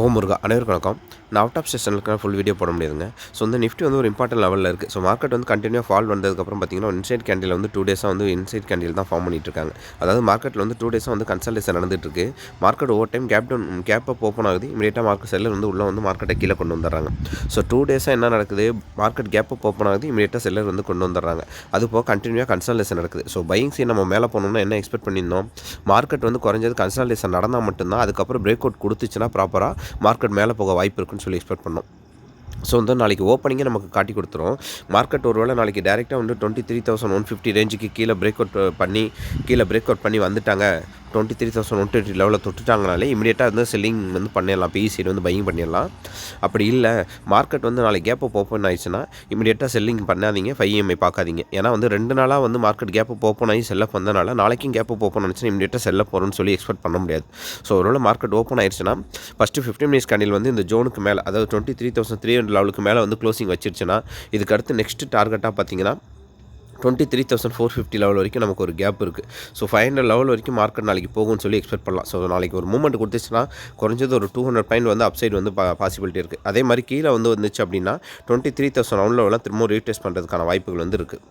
ஓ முருகா அனைவருக்கும் வணக்கம். நான் அவுட் ஆஃப் ஸ்டேஷனுக்கு ஃபுல் வீடியோ போட முடியாதுங்க. ஸோ இந்த நிஃப்டி வந்து ஒரு இம்பார்ட்டன்ட் லெவலில் இருக்குது ஸோ மார்க்கெட் வந்து கண்டினியூ ஃபால் வந்ததுக்கப்புறம் பார்த்தீங்கன்னா இன்சைட் கேண்டில் வந்து டூ டேஸாக வந்து இன்சைட் கேண்டில் தான் ஃபார்ம் பண்ணிட்டு இருக்காங்க. அதாவது மார்க்கெட்டில் வந்து டூ டேஸாக வந்து கன்சல்டேஷன் நடந்துட்டு இருக்கு. Market over time gap down gap up open ஆகுது. இமீடியட்டாக மார்க்கெட் செல்லர் வந்து உள்ளே வந்து மார்க்கெட்டை கீழே கொண்டு வந்துடுறாங்க. ஸோ டூ டேஸாக என்ன நடக்குது? மார்க்கெட் கேப் அப் ஓப்பன் ஆகுது. இமீடியட்டாக செல்லர் வந்து கொண்டு வந்துடுறாங்க. அது போக கண்டினியூவாக கன்சல்டேஷன் நடக்குது. ஸோ பையிங் சீன் நம்ம மேலே போனோம்னா என்ன எக்ஸ்பெக்ட் பண்ணியிருந்தோம்? மார்க்கெட் வந்து குறைஞ்சது கன்சல்டேஷன் நடந்தால் மட்டும்தான் அதுக்கப்புறம் பிரேக் அவுட் கொடுத்துச்சுன்னா ப்ராப்பராக மார்க்கெட் மேலே போக வாய்ப்பு இருக்குன்னு சொல்லி எக்ஸ்பெக்ட் பண்ணோம். ஸோ வந்து நாளைக்கு ஓப்பனிங்கே நமக்கு காட்டி கொடுத்துரும். மார்க்கெட் ஒரு வேளை நாளைக்கு டேரெக்டாக வந்து twenty three thousand one fifty ரேஞ்சுக்கு கீழே பிரேக் அவுட் பண்ணி கீழே பிரேக் அவுட் பண்ணி வந்துட்டாங்க. Twenty three thousand one twenty லெவலில் தொட்டுட்டாங்கனாலே இமீடியட்டாக வந்து செல்லிங் வந்து பண்ணிடலாம். பிஇசியில் வந்து பையிங் பண்ணிடலாம். அப்படி இல்லை மார்க்கெட் வந்து நாளைக்கு கேப் அப் ஓப்பன் ஆயிடுச்சுன்னா இமீடியட்டாக செல்லிங் பண்ணாதீங்க ஃபைவ் இஎம்ஐ பார்க்காதீங்க. ஏன்னா வந்து ரெண்டு நாளாக வந்து மார்க்கெட் கேப் அப் ஓப்பன் ஆகி செல்ல வந்தனால நாளைக்கும் கேப் அப் ஓப்பன் ஆனிச்சுன்னா இமீடியட்டாக செல்ல போகிறோம்னு சொல்லி எக்ஸ்பெக்ட் பண்ண முடியாது. ஸோ ஒருவேளை மார்க்கெட் ஓப்பன் ஆயிடுச்சுன்னா ஃபஸ்ட்டு ஃபிஃப்டின் மினிட்ஸ் கண்டில் வந்து இந்த ஜோனுக்கு மேலே அதாவது twenty three thousand three hundred லெவலுக்கு மேலே வந்து க்ளோசிங் வச்சிருச்சுன்னா இதுக்கு அடுத்து நெக்ஸ்ட் டார்கெட்டாக பார்த்தீங்கன்னா twenty three thousand four fifty level வரைக்கும் நமக்கு ஒரு கேப் இருக்குது ஸோ ஃபைவ் ஹண்ட்ரட் லெவல் வரைக்கும் மார்க்கெட் நாளைக்கு போகும்னு சொல்லி எக்ஸ்பெக்ட் பண்ணலாம். ஸோ நாளைக்கு ஒரு மூமெண்ட் கொடுத்துச்சுன்னா குறைஞ்சது ஒரு டூ ஹண்ட்ரட் பாயிண்ட் வந்து அப்சைட் வந்து பாசிபிலிட்டி இருக்குது அதே மாதிரி கீழே வந்து வந்துச்சு அப்படின்னா டுவெண்ட்டி த்ரீ தௌசண்ட் ரவுண்ட் திரும்ப ரீடெஸ்ட் பண்ணுறதுக்கான வாய்ப்புகள் வந்து இருக்குது